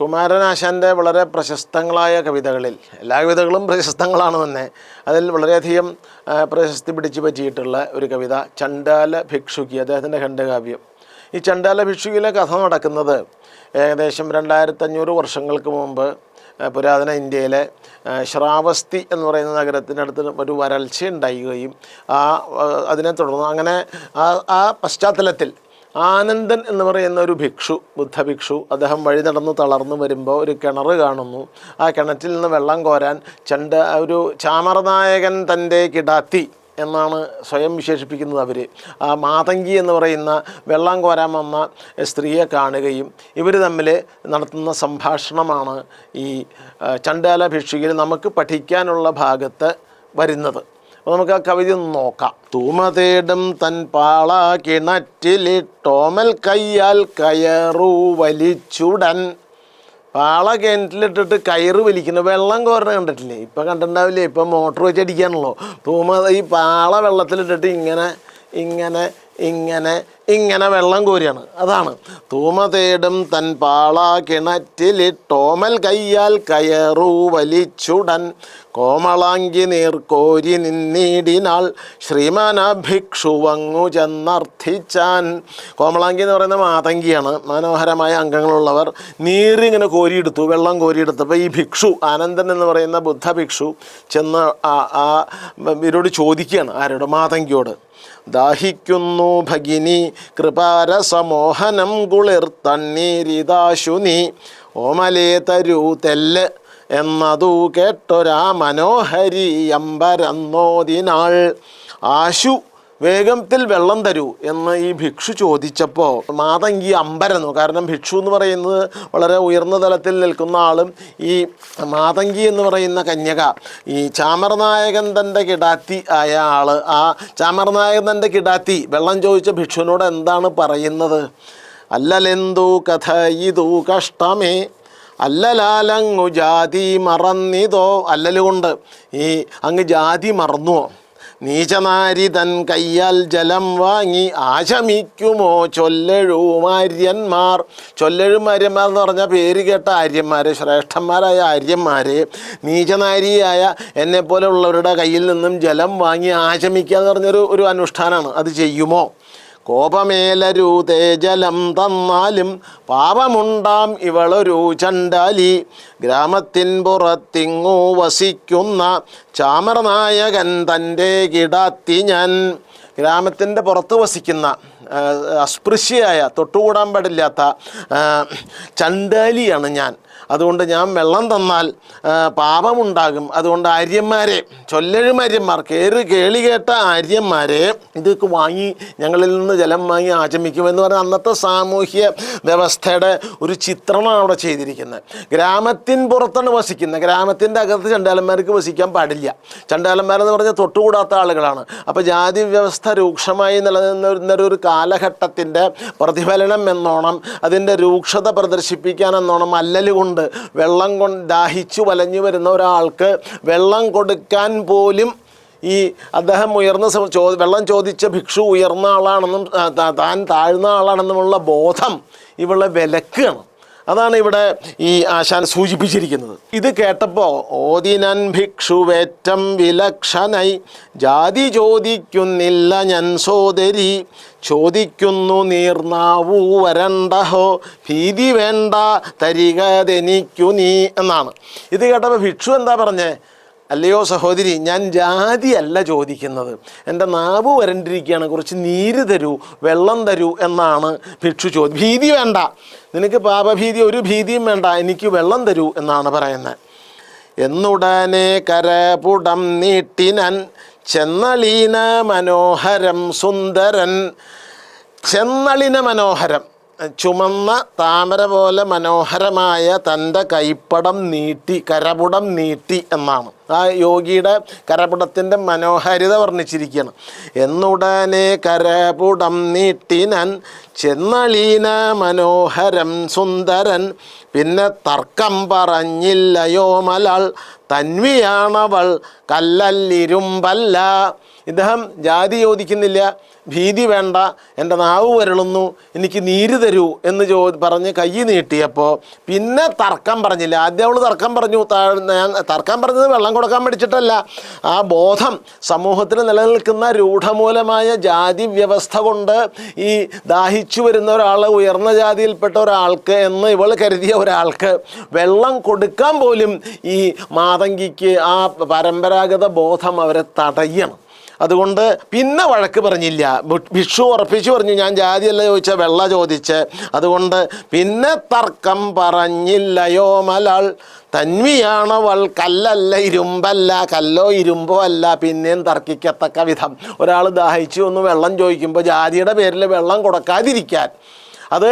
കുമാരനാശാന്റെ വളരെ പ്രശസ്തങ്ങളായ കവിതകളിൽ എല്ലാ കവിതകളും പ്രശസ്തങ്ങളാണ് തന്നെ. അതിൽ വളരെയധികം പ്രശസ്തി പിടിച്ചു പറ്റിയിട്ടുള്ള ഒരു കവിത ചണ്ടാല ഭിക്ഷുക്കി അദ്ദേഹത്തിന്റെ ഖണ്ഡകാവ്യം. ഈ ചണ്ടാല ഭിക്ഷുകിയിലെ കഥ നടക്കുന്നത് ഏകദേശം രണ്ടായിരത്തഞ്ഞൂറ് വർഷങ്ങൾക്ക് മുമ്പ് പുരാതന ഇന്ത്യയിലെ ശ്രാവസ്തി എന്ന് പറയുന്ന നഗരത്തിനടുത്ത് ഒരു വരൾച്ച ആ ആ, അതിനെ തുടർന്ന് അങ്ങനെ ആ ആ പശ്ചാത്തലത്തിൽ ആനന്ദൻ എന്ന് പറയുന്ന ഒരു ഭിക്ഷു ബുദ്ധഭിക്ഷു അദ്ദേഹം വഴി നടന്ന് തളർന്നു വരുമ്പോൾ ഒരു കിണർ കാണുന്നു. ആ കിണറ്റിൽ നിന്ന് വെള്ളം കോരാൻ ചണ്ട ഒരു ചാമറനായകൻ തന്റെ കിടാത്തി എന്നാണ് സ്വയം വിശേഷിപ്പിക്കുന്നത് അവർ ആ മാതങ്കി എന്ന് പറയുന്ന വെള്ളം കോരാൻ വന്ന സ്ത്രീയെ കാണുകയും ഇവർ തമ്മിൽ നടത്തുന്ന സംഭാഷണമാണ് ഈ ചണ്ടാല ഭിക്ഷുകിൽ നമുക്ക് പഠിക്കാനുള്ള ഭാഗത്ത് വരുന്നത്. അപ്പോൾ നമുക്ക് ആ കവിത ഒന്ന് നോക്കാം. തൂമതേടും തൻ പാള കിണറ്റിലിട്ടോമൽ കയ്യാൽ കയറു വലിച്ചുടൻ. പാള കിണറ്റിലിട്ടിട്ട് കയറ് വലിക്കുന്നു. വെള്ളം കോരണ കണ്ടിട്ടില്ലേ? ഇപ്പം കണ്ടിട്ടുണ്ടാവില്ലേ? ഇപ്പം മോട്ടർ വെച്ച് അടിക്കാണല്ലോ. തൂമ ഈ പാള വെള്ളത്തിലിട്ടിട്ട് ഇങ്ങനെ ഇങ്ങനെ ഇങ്ങനെ ഇങ്ങനെ വെള്ളം കോരിയാണ് അതാണ്. തൂമ തേടും തൻ പാള കിണറ്റിലിട്ടോമൽ കയ്യാൽ കയറു വലിച്ചുടൻ. കോമളാങ്കി നീർക്കോരി നിന്നീടിനാൾ ശ്രീമാന ഭിക്ഷുവങ്ങു ചെന്നർത്ഥിച്ചാൻ. കോമളാങ്കി എന്ന് പറയുന്ന മാതങ്കിയാണ്. മനോഹരമായ അംഗങ്ങളുള്ളവർ നീരിങ്ങനെ കോരിയെടുത്തു വെള്ളം കോരിയെടുത്തപ്പോൾ ഈ ഭിക്ഷു ആനന്ദൻ എന്ന് പറയുന്ന ബുദ്ധ ഭിക്ഷു ചെന്ന് ആ ഇവരോട് ചോദിക്കുകയാണ് ആരോട്? മാതങ്കിയോട്. ദാഹിക്കുന്നു ഭഗിനി കൃപാരസമോഹനം കുളിർ തണ്ണീരിതാശു നീ. ഓമലേ തരൂ തെല്ല് എന്നതു കേട്ടൊരാ മനോഹരി അമ്പരന്നോതിനാൾ. ആശു വേഗത്തിൽ വെള്ളം തരൂ എന്ന് ഈ ഭിക്ഷു ചോദിച്ചപ്പോൾ മാതങ്കി അമ്പരന്നു. കാരണം ഭിക്ഷു എന്ന് പറയുന്നത് വളരെ ഉയർന്ന തലത്തിൽ നിൽക്കുന്ന ആളും ഈ മാതങ്കി എന്ന് പറയുന്ന കന്യക ഈ ചാമർനായകൻ തന്റെ കിടാത്തി ആയ ആൾ ആ ചാമർനായകൻ തന്റെ കിടാത്തി വെള്ളം ചോദിച്ച ഭിക്ഷുവിനോട് എന്താണ് പറയുന്നത്? അല്ലലെന്തു കഥ ഇതു കഷ്ടമേ? അല്ലലാലങ്ങു ജാതി മറന്നിതോ? അല്ലലുകൊണ്ട് ഈ അങ്ങ് ജാതി മറന്നുവോ? നീചനാരി തൻ കയ്യാൽ ജലം വാങ്ങി ആശമിക്കുമോ? ചൊല്ലഴുമാര്യന്മാർ ചൊല്ലഴുമാര്യന്മാർ എന്ന് പറഞ്ഞ പേര് കേട്ട ആര്യന്മാരെ ശ്രേഷ്ഠന്മാരായ ആര്യന്മാരെ നീചനാരിയായ എന്നെപ്പോലെയുള്ളവരുടെ കയ്യിൽ നിന്നും ജലം വാങ്ങി ആശമിക്കുക എന്ന് പറഞ്ഞൊരു ഒരു അനുഷ്ഠാനമാണ് അത് ചെയ്യുമോ? കോപമേലരൂതേ തേജലം തന്നാലും പാപമുണ്ടാം ഇവളൊരു ചണ്ടാലി ഗ്രാമത്തിൻ പുറത്തിങ്ങു വസിക്കുന്ന ചാമരനായകൻ തന്റെ കിടാത്തി ഞാൻ. ഗ്രാമത്തിന്റെ പുറത്ത് വസിക്കുന്ന അസ്പൃശ്യയായ തൊട്ടുകൂടാൻ പാടില്ലാത്ത ചണ്ടാലിയാണ് ഞാൻ. അതുകൊണ്ട് ഞാൻ വെള്ളം തന്നാൽ പാപമുണ്ടാകും. അതുകൊണ്ട് ആര്യന്മാരെ ചൊല്ലഴുമാര്യന്മാർ കേറ് കേളി കേട്ട ആര്യന്മാരെ ഇതൊക്കെ വാങ്ങി ഞങ്ങളിൽ നിന്ന് ജലം വാങ്ങി ആചമിക്കുമെന്ന് പറഞ്ഞാൽ അന്നത്തെ സാമൂഹ്യ വ്യവസ്ഥയുടെ ഒരു ചിത്രമാണ് അവിടെ ചെയ്തിരിക്കുന്നത്. ഗ്രാമത്തിൻ പുറത്താണ് വസിക്കുന്നത്. ഗ്രാമത്തിന്റെ അകത്ത് ചണ്ടാലന്മാർക്ക് വസിക്കാൻ പാടില്ല. ചണ്ടാലന്മാരെന്ന് പറഞ്ഞാൽ തൊട്ടുകൂടാത്ത ആളുകളാണ്. അപ്പോൾ ജാതി വ്യവസ്ഥ രൂക്ഷമായി നിലനിന്ന ഒരു കാലഘട്ടത്തിന്റെ പ്രതിഫലനം എന്നോണം അതിന്റെ രൂക്ഷത പ്രദർശിപ്പിക്കാൻ എന്നോണം അല്ലല് കൊണ്ട് വെള്ളം കൊണ്ട് ദാഹിച്ചു വലഞ്ഞു വരുന്ന ഒരാൾക്ക് വെള്ളം കൊടുക്കാൻ പോലും ഈ അദ്ദേഹം ഉയർന്ന ചോ വെള്ളം ചോദിച്ച ഭിക്ഷു ഉയർന്ന ആളാണെന്നും താൻ താഴ്ന്ന ആളാണെന്നുമുള്ള ബോധം ഇവളെ വിലക്കുകയാണ്. അതാണ് ഇവിടെ ഈ ആശാൻ സൂചിപ്പിച്ചിരിക്കുന്നത്. ഇത് കേട്ടപ്പോൾ ഓദിനൻ ഭിക്ഷുവേറ്റം വിലക്ഷണൈ ജാതി ചോദിക്കുന്നില്ല ഞാൻ സോദരി ചോദിക്കുന്നു നീർനാവൂ വരണ്ടഹോ ഭീതി വേണ്ട തരികതെനിക്കു നീ എന്നാണ്. ഇത് കേട്ടപ്പോൾ ഭിക്ഷു എന്താ പറഞ്ഞേ? അല്ലയോ സഹോദരി ഞാൻ ജാതിയല്ല ചോദിക്കുന്നത്. എന്റെ നാവ് വരണ്ടിരിക്കുകയാണ്. കുറച്ച് നീര് തരൂ വെള്ളം തരൂ എന്നാണ് ഭിക്ഷു ചോദി. ഭീതി വേണ്ട. നിനക്ക് പാപഭീതി ഒരു ഭീതിയും വേണ്ട. എനിക്ക് വെള്ളം തരൂ എന്നാണ് പറയുന്നത്. എന്നുടനെ കരപുടം നീട്ടിനൻ ചെന്നളീന മനോഹരം സുന്ദരൻ. ചെന്നളിന മനോഹരം. ചുമന്ന താമര പോലെ മനോഹരമായ തന്റെ കൈപ്പടം നീട്ടി കരപുടം നീട്ടി എന്നാണ്. ആ യോഗിയുടെ കരപുടത്തിന്റെ മനോഹാരിത വർണിച്ചിരിക്കുകയാണ്. എന്നുടനെ കരപുടം നീട്ടിനൻ ചെന്നളീന മനോഹരം സുന്ദരൻ പിന്നെ തർക്കം പറഞ്ഞില്ലയോ മലാൾ തന്വിയാണവൾ കല്ലല്ലിരുമ്പല്ല ഇദ്ദേഹം ജാതി ചോദിക്കുന്നില്ല ഭീതി വേണ്ട എന്റെ നാവ് വരളുന്നു എനിക്ക് നീര് തരൂ എന്ന് ചോ പറഞ്ഞ് കൈ നീട്ടിയപ്പോൾ പിന്നെ തർക്കം പറഞ്ഞില്ല. ആദ്യം അവൾ തർക്കം പറഞ്ഞു ഞാൻ തർക്കം പറഞ്ഞത് വെള്ളം കൊടുക്കാൻ പഠിച്ചിട്ടല്ല. ആ ബോധം സമൂഹത്തിൽ നിലനിൽക്കുന്ന രൂഢമൂലമായ ജാതി വ്യവസ്ഥ കൊണ്ട് ഈ ദാഹിച്ചു വരുന്ന ഒരാൾ ഉയർന്ന ജാതിയിൽപ്പെട്ട ഒരാൾക്ക് എന്ന് ഇവൾ കരുതിയ ഒരാൾക്ക് വെള്ളം കൊടുക്കാൻ പോലും ഈ മാതങ്കിക്ക് ആ പരമ്പരാഗത ബോധം അവരെ തടയണം. അതുകൊണ്ട് പിന്നെ വഴക്ക് പറഞ്ഞില്ല. ഭിക്ഷു ഉറപ്പിച്ചു പറഞ്ഞു ഞാൻ ജാതിയല്ല ചോദിച്ച വെള്ള ചോദിച്ച്. അതുകൊണ്ട് പിന്നെ തർക്കം പറഞ്ഞില്ലയോ മലാൾ തന്മിയാണവൾ കല്ലല്ല ഇരുമ്പല്ല കല്ലോ ഇരുമ്പോ അല്ല പിന്നെയും തർക്കിക്കത്തക്ക വിധം. ഒരാൾ ദാഹിച്ചു ഒന്ന് വെള്ളം ചോദിക്കുമ്പോൾ ജാതിയുടെ പേരിൽ വെള്ളം കൊടുക്കാതിരിക്കാൻ. അത്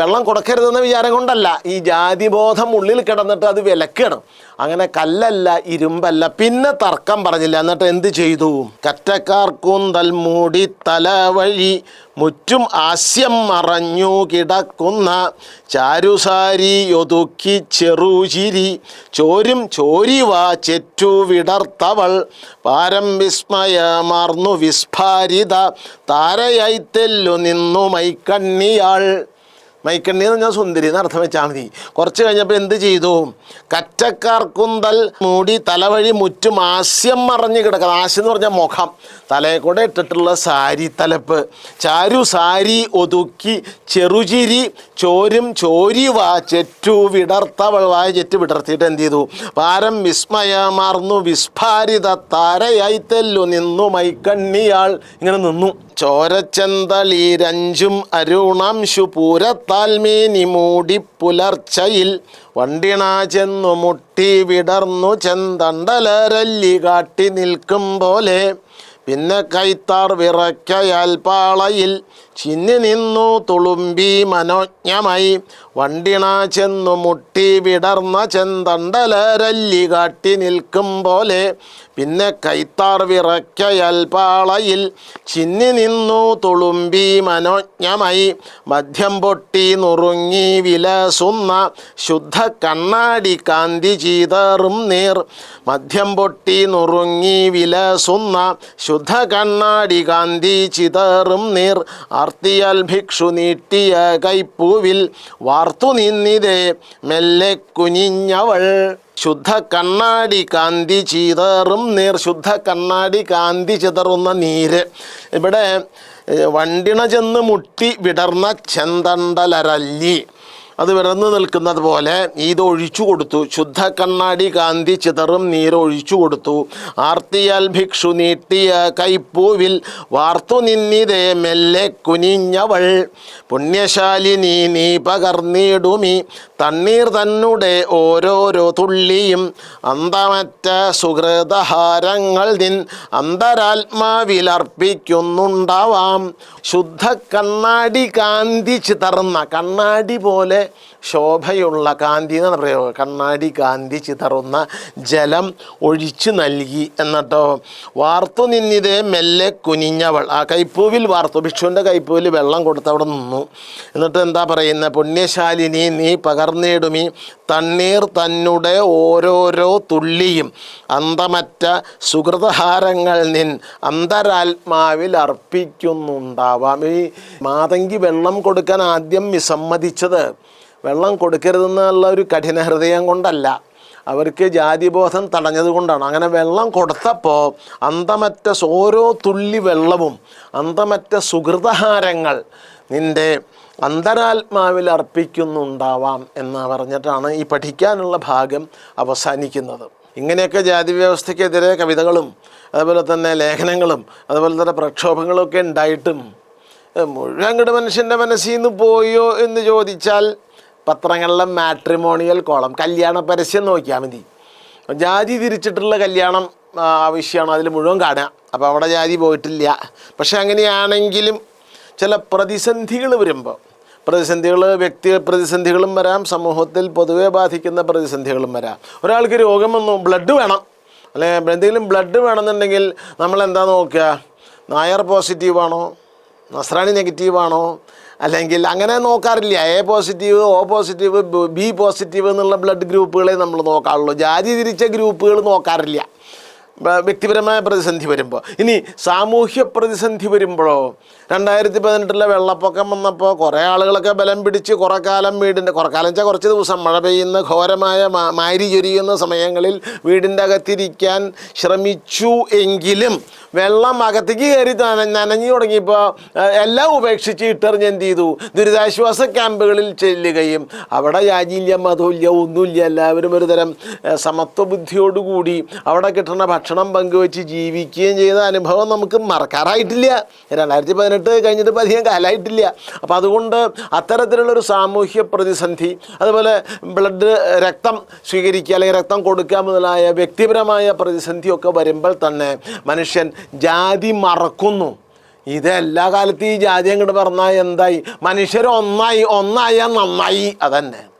വെള്ളം കൊടുക്കരുതെന്ന വിചാരം കൊണ്ടല്ല. ഈ ജാതിബോധം ഉള്ളിൽ കിടന്നിട്ട് അത് വിലക്കണം അങ്ങനെ കല്ലല്ല ഇരുമ്പല്ല പിന്നെ തർക്കം പറഞ്ഞില്ല. എന്നിട്ട് എന്ത് ചെയ്തു? കറ്റക്കാർക്കൂന്തൽ മൂടി തല വഴി മുറ്റും ആസ്യം മറഞ്ഞു കിടക്കുന്ന ചാരുസാരി ഒതുക്കി ചെറുചിരി ചോരും ചോരിവാ ചെറ്റു വിടർത്തവൾ. പാരം വിസ്മയമാർന്നു വിസ്ഫാരിത. താരയായി തെല്ലു നിന്നു മൈക്കണ്ണിയാൾ. മൈക്കണ്ണി എന്ന് പറഞ്ഞാൽ സുന്ദരി എന്ന് അർത്ഥം വെച്ചാൽ മതി. കുറച്ച് കഴിഞ്ഞപ്പോൾ എന്ത് ചെയ്തു? കറ്റക്കാർക്കുന്തൽ മൂടി തലവഴി മുറ്റും ആസ്യം മറഞ്ഞു കിടക്കുക ആസ്യം എന്ന് പറഞ്ഞാൽ മുഖം. തലയെ കൂടെ ഇട്ടിട്ടുള്ള സാരി തലപ്പ്. ചാരു സാരി ഒതുക്കി ചെറുചിരി ചോരും ചോരി വാ ചെറ്റു വിടർത്തവൾ വായ ചെറ്റു വിടർത്തിയിട്ട് എന്ത് ചെയ്തു? പാരം വിസ്മയമാർന്നു വിസ്ഫാരിത താരയായി തെല്ലു നിന്നു മൈക്കണ്ണിയാൾ. ഇങ്ങനെ നിന്നു. ചോരച്ചെന്തളീരഞ്ചും അരുണാംശു പൂരത്താൽമേനി മൂടി പുലർച്ചയിൽ വണ്ടിണ ചെന്നു മുട്ടി വിടർന്നു ചെന്തണ്ടലരല്ലി കാട്ടി നിൽക്കും പോലെ. പിന്നെ കൈത്താർ വിറയ്ക്കയാൽ പാളയിൽ ചിന്നി നിന്നു തുളുമ്പി മനോജ്ഞമായി. വണ്ടിണ ചെന്നു മുട്ടി വിടർന്ന ചെന്തണ്ടലരല്ലി കാട്ടി നിൽക്കും പോലെ. പിന്നെ കൈത്താർ വിറയ്ക്കയൽപാളയിൽ ചിന്നി നിന്നു തുളുമ്പി മനോജ്ഞമായി. മദ്യം പൊട്ടി നുറുങ്ങി വിലസുന്ന ശുദ്ധ കണ്ണാടി കാന്തി ചീതറും നീർ. മദ്യം പൊട്ടി നുറുങ്ങി വിലസുന്ന ശുദ്ധ കണ്ണാടി കാന്തി ചിതറും നീർ. ആർത്തിയാൽ ഭിക്ഷു നീട്ടിയ കൈപ്പൂവിൽ വാർത്തു നിന്നിതേ മെല്ലെ കുനിഞ്ഞവൾ. ശുദ്ധ കണ്ണാടി കാന്തി ചിതറും നീർ. ശുദ്ധ കണ്ണാടി കാന്തി ചിതറുന്ന നീര്. ഇവിടെ വണ്ടിണ ചെന്ന് മുട്ടി വിടർന്ന ചെന്തണ്ടലരല്ലി. അത് വിടർന്നു നിൽക്കുന്നത് പോലെ ഇത് ഒഴിച്ചു കൊടുത്തു. ശുദ്ധ കണ്ണാടി കാന്തി ചിതറും നീരൊഴിച്ചു കൊടുത്തു. ആർത്തിയാൽ ഭിക്ഷു നീട്ടിയ കൈപ്പൂവിൽ വാർത്തു നിന്നിതേ മെല്ലെ കുനിഞ്ഞവൾ. പുണ്യശാലിനി നീ പകർന്നിടുമി. തണ്ണീർ തന്നുടെ ഓരോരോ തുള്ളിയും. അന്തമറ്റ സുഹൃതഹാരങ്ങൾ നിൻ അന്തരാത്മാവിലർപ്പിക്കുന്നുണ്ടാവാം. ശുദ്ധ കണ്ണാടി കാന്തി ചിതറുന്ന കണ്ണാടി പോലെ ശോഭയുള്ള കാന്തി എന്നാണ് പ്രയോഗം കണ്ണാടി കാന്തി ചിതറുന്ന ജലം ഒഴിച്ചു നൽകി എന്നിട്ടോ. വാർത്തു നിന്നിതേ മെല്ലെ കുനിഞ്ഞവൾ. ആ കൈപ്പൂവിൽ വാർത്തു ഭിക്ഷുവിന്റെ കൈപ്പൂവിൽ വെള്ളം കൊടുത്ത് അവിടെ നിന്നു. എന്നിട്ട് എന്താ പറയുന്നത് പുണ്യശാലിനി നീ പകർന്നിടുമി. തണ്ണീർ തന്നുടെ ഓരോരോ തുള്ളിയും. അന്തമറ്റ സുഹൃതഹാരങ്ങൾ നിൻ അന്തരാത്മാവിൽ അർപ്പിക്കുന്നുണ്ടാവാം. ഈ മാതങ്കി വെള്ളം കൊടുക്കാൻ ആദ്യം വിസമ്മതിച്ചത് വെള്ളം കൊടുക്കരുതെന്നുള്ള ഒരു കഠിന ഹൃദയം കൊണ്ടല്ല. അവർക്ക് ജാതിബോധം തടഞ്ഞത് കൊണ്ടാണ്. അങ്ങനെ വെള്ളം കൊടുത്തപ്പോൾ അന്തമറ്റ ഓരോ തുള്ളി വെള്ളവും അന്തമറ്റ സുഹൃതഹാരങ്ങൾ നിന്റെ അന്തരാത്മാവിൽ അർപ്പിക്കുന്നുണ്ടാവാം എന്ന് പറഞ്ഞിട്ടാണ് ഈ പഠിക്കാനുള്ള ഭാഗം അവസാനിക്കുന്നത്. ഇങ്ങനെയൊക്കെ ജാതി വ്യവസ്ഥയ്ക്കെതിരെ കവിതകളും അതുപോലെ തന്നെ ലേഖനങ്ങളും അതുപോലെ തന്നെ പ്രക്ഷോഭങ്ങളും ഒക്കെ ഉണ്ടായിട്ടും മുഴുവൻ മനുഷ്യന്റെ മനസ്സിൽ നിന്ന് പോയോ എന്ന് ചോദിച്ചാൽ പത്രങ്ങളിലെ മാട്രിമോണിയൽ കോളം കല്യാണ പരസ്യം നോക്കിയാൽ മതി. ജാതി തിരിച്ചിട്ടുള്ള കല്യാണം ആവശ്യമാണ് അതിൽ മുഴുവൻ കാണുക. അപ്പോൾ അവിടെ ജാതി പോയിട്ടില്ല. പക്ഷേ അങ്ങനെയാണെങ്കിലും ചില പ്രതിസന്ധികൾ വരുമ്പോൾ പ്രതിസന്ധികൾ വ്യക്തി പ്രതിസന്ധികളും വരാം സമൂഹത്തിൽ പൊതുവെ ബാധിക്കുന്ന പ്രതിസന്ധികളും വരാം. ഒരാൾക്ക് രോഗം വന്നു ബ്ലഡ് വേണം. അല്ലെങ്കിൽ എന്തെങ്കിലും ബ്ലഡ് വേണമെന്നുണ്ടെങ്കിൽ നമ്മൾ എന്താ നോക്കുക? നായർ പോസിറ്റീവാണോ നസ്രാണി നെഗറ്റീവാണോ അല്ലെങ്കിൽ അങ്ങനെ നോക്കാറില്ല. A positive O positive B positive എന്നുള്ള ബ്ലഡ് ഗ്രൂപ്പുകളെ നമ്മൾ നോക്കാറുള്ളൂ. ജാതി തിരിച്ച ഗ്രൂപ്പുകൾ നോക്കാറില്ല. വ്യക്തിപരമായ പ്രതിസന്ധി വരുമ്പോൾ ഇനി സാമൂഹ്യ പ്രതിസന്ധി വരുമ്പോഴോ രണ്ടായിരത്തി പതിനെട്ടിലെ വെള്ളപ്പൊക്കം വന്നപ്പോൾ കുറേ ആളുകളൊക്കെ ബലം പിടിച്ച് കുറേ കാലം വീടിന്റെ കുറേ കാലം വെച്ചാൽ കുറച്ച് ദിവസം മഴ പെയ്യുന്ന ഘോരമായ മാരി ചൊരിയുന്ന സമയങ്ങളിൽ വീടിന്റെ അകത്തിരിക്കാൻ ശ്രമിച്ചു എങ്കിലും വെള്ളം അകത്തേക്ക് കയറി നന- നനഞ്ഞു തുടങ്ങിയപ്പോൾ എല്ലാം ഉപേക്ഷിച്ച് ഇട്ടെറിഞ്ഞ് എന്ത് ചെയ്തു? ദുരിതാശ്വാസ ക്യാമ്പുകളിൽ ചെല്ലുകയും അവിടെ യാജില്ല അതുല്യം ഒന്നുമില്ല എല്ലാവരും ഒരുതരം സമത്വബുദ്ധിയോടുകൂടി അവിടെ കിട്ടുന്ന ഭക്ഷണം പങ്കുവെച്ച് ജീവിക്കുകയും ചെയ്ത അനുഭവം നമുക്ക് മറക്കാറായിട്ടില്ല. രണ്ടായിരത്തി പതിനെട്ട് കഴിഞ്ഞിട്ട് അധികം കാലമായിട്ടില്ല അപ്പം അതുകൊണ്ട് അത്തരത്തിലുള്ളൊരു സാമൂഹ്യ പ്രതിസന്ധി അതുപോലെ ബ്ലഡ് രക്തം സ്വീകരിക്കുക അല്ലെങ്കിൽ രക്തം കൊടുക്കുക മുതലായ വ്യക്തിപരമായ പ്രതിസന്ധിയൊക്കെ വരുമ്പോൾ തന്നെ മനുഷ്യൻ ജാതി മറക്കുന്നു. ഇത് എല്ലാ കാലത്തും ഈ ജാതി അങ്ങോട്ട് പറഞ്ഞാൽ എന്തായി? മനുഷ്യർ ഒന്നായി ഒന്നായാൽ നന്നായി. അതന്നെ.